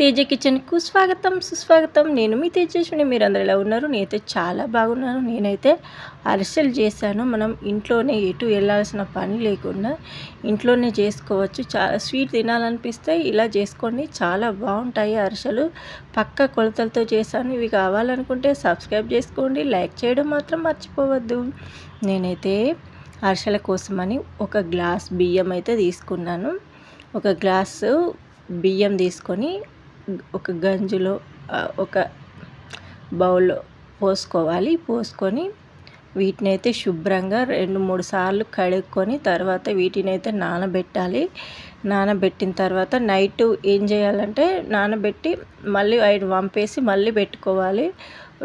తేజ కిచెన్కు స్వాగతం సుస్వాగతం. నేను మీ తేజస్విని. మీరు అందరు ఎలా ఉన్నారు? నేనైతే చాలా బాగున్నాను. నేనైతే అరిసెలు చేశాను. మనం ఇంట్లోనే ఎటు వెళ్ళాల్సిన పని లేకుండా ఇంట్లోనే చేసుకోవచ్చు. చాలా స్వీట్ తినాలనిపిస్తే ఇలా చేసుకోండి. చాలా బాగుంటాయి అరిసెలు. పక్క కొలతలతో చేశాను. ఇవి కావాలనుకుంటే సబ్స్క్రైబ్ చేసుకోండి. లైక్ చేయడం మాత్రం మర్చిపోవద్దు. నేనైతే అరిసెల కోసమని ఒక గ్లాస్ బియ్యం అయితే తీసుకున్నాను. ఒక గ్లాసు బియ్యం తీసుకొని ఒక గంజులో ఒక బౌల్లో పోసుకోవాలి. పోసుకొని వీటిని అయితే శుభ్రంగా రెండు మూడు సార్లు కడుక్కొని తర్వాత వీటిని అయితే నానబెట్టాలి. నానబెట్టిన తర్వాత నైట్ ఏం చేయాలంటే నానబెట్టి మళ్ళీ ఆయన వంపేసి మళ్ళీ పెట్టుకోవాలి.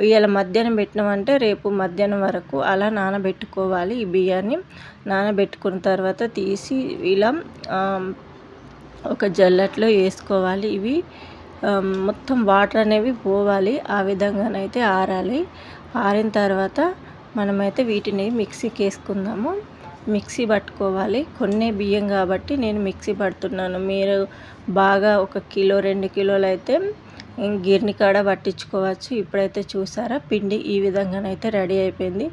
ఇవాళ మధ్యాహ్నం పెట్టినామంటే రేపు మధ్యాహ్నం వరకు అలా నానబెట్టుకోవాలి ఈ బియ్యాన్ని. నానబెట్టుకున్న తర్వాత తీసి ఇలా ఒక జల్లట్లో వేసుకోవాలి ఇవి. మొత్తం వాటర్ అనేవి పోవాలి. ఆ విధంగానైతే ఆరాలి. ఆరిన తర్వాత మనమైతే వీటిని మిక్సీకి వేసుకుందాము మిక్సీ పట్టుకోవాలి. కొన్ని బియ్యం కాబట్టి నేను మిక్సీ పడుతున్నాను. మీరు బాగా ఒక కిలో రెండు కిలోలు అయితే గిర్ని కాడ పట్టించుకోవచ్చు. ఇప్పుడైతే చూసారా? పిండి ఈ విధంగానైతే రెడీ అయిపోయింది.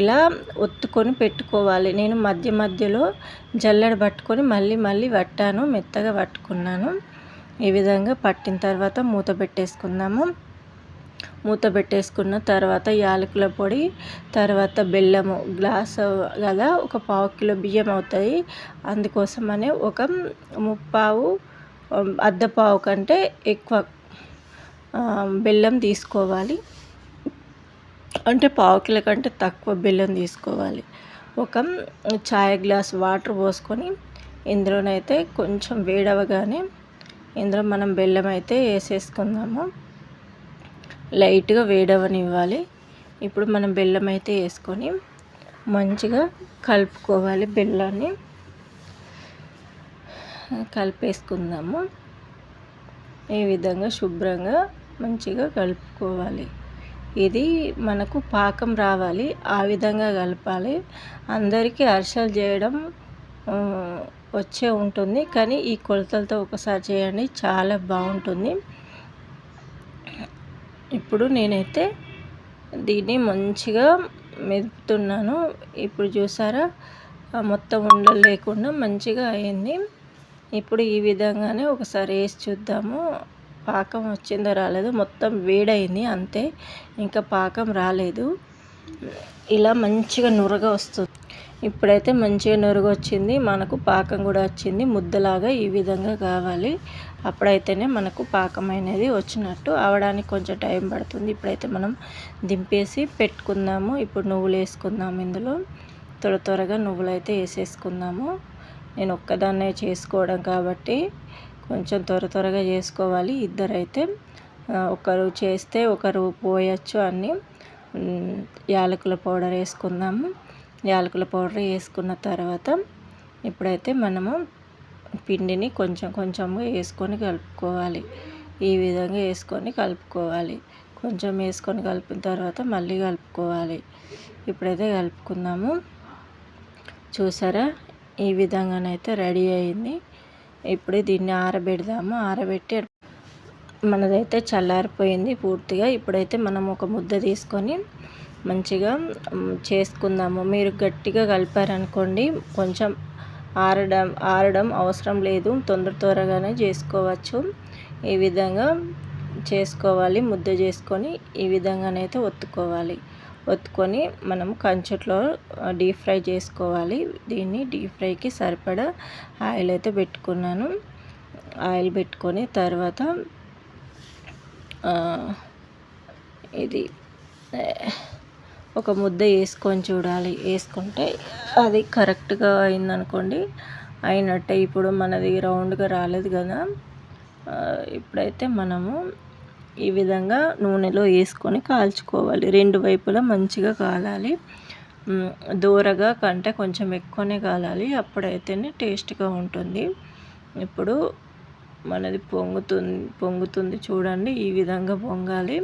ఇలా ఒత్తుకొని పెట్టుకోవాలి. నేను మధ్య మధ్యలో జల్లెడ పట్టుకొని మళ్ళీ మళ్ళీ పట్టాను మెత్తగా పట్టుకున్నాను ఈ విధంగా పట్టిన తర్వాత మూత పెట్టేసుకుందాము. మూత పెట్టేసుకున్న తర్వాత యాలకుల పొడి తర్వాత బెల్లము గ్లాస్ కదా ఒక పావు కిలో బియ్యం అవుతాయి. అందుకోసమనే ఒక ముప్పావు అర్ధపావు కంటే ఎక్కువ బెల్లం తీసుకోవాలి. అంటే పావు కిలో కంటే తక్కువ బెల్లం తీసుకోవాలి. ఒక చాయ్ గ్లాస్ వాటర్ పోసుకొని ఇందులోనైతే కొంచెం వేడవగానే ఇందులో మనం బెల్లం అయితే వేసేసుకుందాము. లైట్గా వేడవనివ్వాలి. ఇప్పుడు మనం బెల్లం అయితే వేసుకొని మంచిగా కలుపుకోవాలి బెల్లాన్ని. కలిపేసుకుందాము. ఈ విధంగా శుభ్రంగా మంచిగా కలుపుకోవాలి. ఇది మనకు పాకం రావాలి. ఆ విధంగా కలపాలి. అందరికీ అరిసెలు చేయడం వచ్చే ఉంటుంది. కానీ ఈ కొలతలతో ఒకసారి చేయండి. చాలా బాగుంటుంది. ఇప్పుడు నేనైతే దీన్ని మంచిగా మెదుపుతున్నాను. ఇప్పుడు చూసారా? మొత్తం ఉండలు లేకుండా మంచిగా అయింది. ఇప్పుడు ఈ విధంగానే ఒకసారి వేసి చూద్దాము. పాకం వచ్చిందో రాలేదు మొత్తం వేడైంది అంతే. ఇంకా పాకం రాలేదు. ఇలా మంచిగా నురగ వస్తుంది. ఇప్పుడైతే మంచిగా నురుగు వచ్చింది మనకు పాకం కూడా వచ్చింది. ముద్దలాగా ఈ విధంగా కావాలి. అప్పుడైతేనే మనకు పాకం అనేది వచ్చినట్టు అవడానికి కొంచెం టైం పడుతుంది. ఇప్పుడైతే మనం దింపేసి పెట్టుకుందాము. ఇప్పుడు నువ్వులు వేసుకుందాము ఇందులో. త్వర త్వరగా నువ్వులు అయితే వేసేసుకుందాము. నేను ఒక్కదాన్నే చేసుకోవడం కాబట్టి కొంచెం త్వర త్వరగా చేసుకోవాలి. ఇద్దరైతే ఒకరు చేస్తే ఒకరు పోయచ్చు అన్నీ యాలకుల పౌడర్ వేసుకుందాము. యాలకుల పౌడర్ వేసుకున్న తర్వాత ఇప్పుడైతే మనము పిండిని కొంచెం కొంచెంగా వేసుకొని కలుపుకోవాలి. ఈ విధంగా వేసుకొని కలుపుకోవాలి. కొంచెం వేసుకొని కలిపిన తర్వాత మళ్ళీ కలుపుకోవాలి. ఇప్పుడైతే కలుపుకుందాము. చూసారా? ఈ విధంగానైతే రెడీ అయింది. ఇప్పుడు దీన్ని ఆరబెడదాము. ఆరబెట్టి మనదైతే చల్లారిపోయింది పూర్తిగా. ఇప్పుడైతే మనం ఒక ముద్ద తీసుకొని మంచిగా చేసుకుందాము. మీరు గట్టిగా కలిపారనుకోండి కొంచెం ఆరడం ఆరడం అవసరం లేదు. తొందర త్వరగానే చేసుకోవచ్చు. ఈ విధంగా చేసుకోవాలి. ముద్ద చేసుకొని ఈ విధంగానైతే ఒత్తుకోవాలి. ఒత్తుకొని మనం కంచుట్లో డీప్ ఫ్రై చేసుకోవాలి. దీన్ని డీప్ ఫ్రైకి సరిపడా ఆయిల్ అయితే పెట్టుకున్నాను. ఆయిల్ పెట్టుకొని తర్వాత ఇది ఒక ముద్ద వేసుకొని చూడాలి. వేసుకుంటే అది కరెక్ట్గా అయిందనుకోండి. అయినట్టే ఇప్పుడు మనది రౌండ్గా రాలేదు కదా. ఇప్పుడైతే మనము ఈ విధంగా నూనెలో వేసుకొని కాల్చుకోవాలి. రెండు వైపులా మంచిగా కాలాలి. దూరగా కంటే కొంచెం ఎక్కువనే కాలాలి. అప్పుడైతేనే టేస్ట్గా ఉంటుంది. ఇప్పుడు మనది పొంగుతుంది పొంగుతుంది చూడండి. ఈ విధంగా పొంగాలి.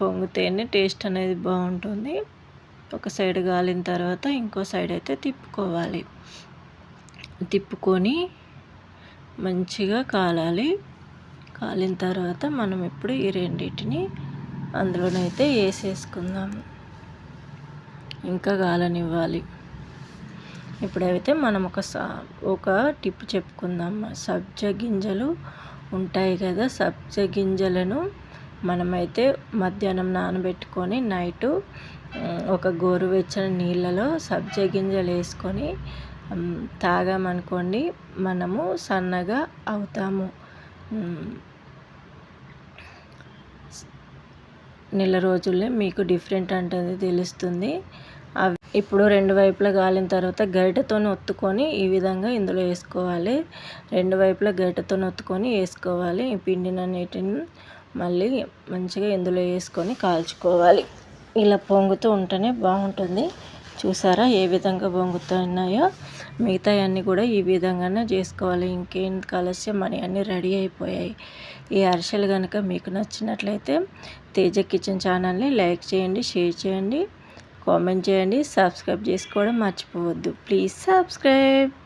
పొంగితేనే టేస్ట్ అనేది బాగుంటుంది. ఒక సైడ్ కాలిన తర్వాత ఇంకో సైడ్ అయితే తిప్పుకోవాలి. తిప్పుకొని మంచిగా కాలాలి. కాలిన తర్వాత మనం ఇప్పుడు ఈ రెండింటిని అందులోనైతే వేసేసుకుందాము ఇంకా గాలనివ్వాలి. ఇప్పుడైతే మనం ఒక సా ఒక టిప్ చెప్పుకుందాం. సబ్జ గింజలు ఉంటాయి కదా సబ్జ గింజలను మనమైతే మధ్యాహ్నం నానబెట్టుకొని నైటు ఒక గోరువెచ్చని నీళ్ళలో సబ్జ గింజలు వేసుకొని తాగామనుకోండి మనము సన్నగా అవుతాము. నెల రోజుల్లో మీకు డిఫరెంట్ అంటే తెలుస్తుంది. అవి ఇప్పుడు రెండు వైపులా గాలిన తర్వాత గరిటెతో ఒత్తుకొని ఈ విధంగా ఇందులో వేసుకోవాలి. రెండు వైపులా గరిటెతో ఒత్తుకొని వేసుకోవాలి. ఈ పిండినన్నిటిని మళ్ళీ మంచిగా ఇందులో వేసుకొని కాల్చుకోవాలి. ఇలా పొంగుతూ ఉంటేనే బాగుంటుంది. చూసారా ఏ విధంగా పొంగుతున్నాయో మిగతా అన్నీ కూడా ఈ విధంగానే చేసుకోవాలి. ఇంకేం కలస్యం? అని అన్నీ రెడీ అయిపోయాయి. ఈ అరిసెలు కనుక మీకు నచ్చినట్లయితే తేజ కిచెన్ ఛానల్ని లైక్ చేయండి షేర్ చేయండి కామెంట్ చేయండి సబ్స్క్రైబ్ చేసుకోవడం మర్చిపోవద్దు. Please subscribe.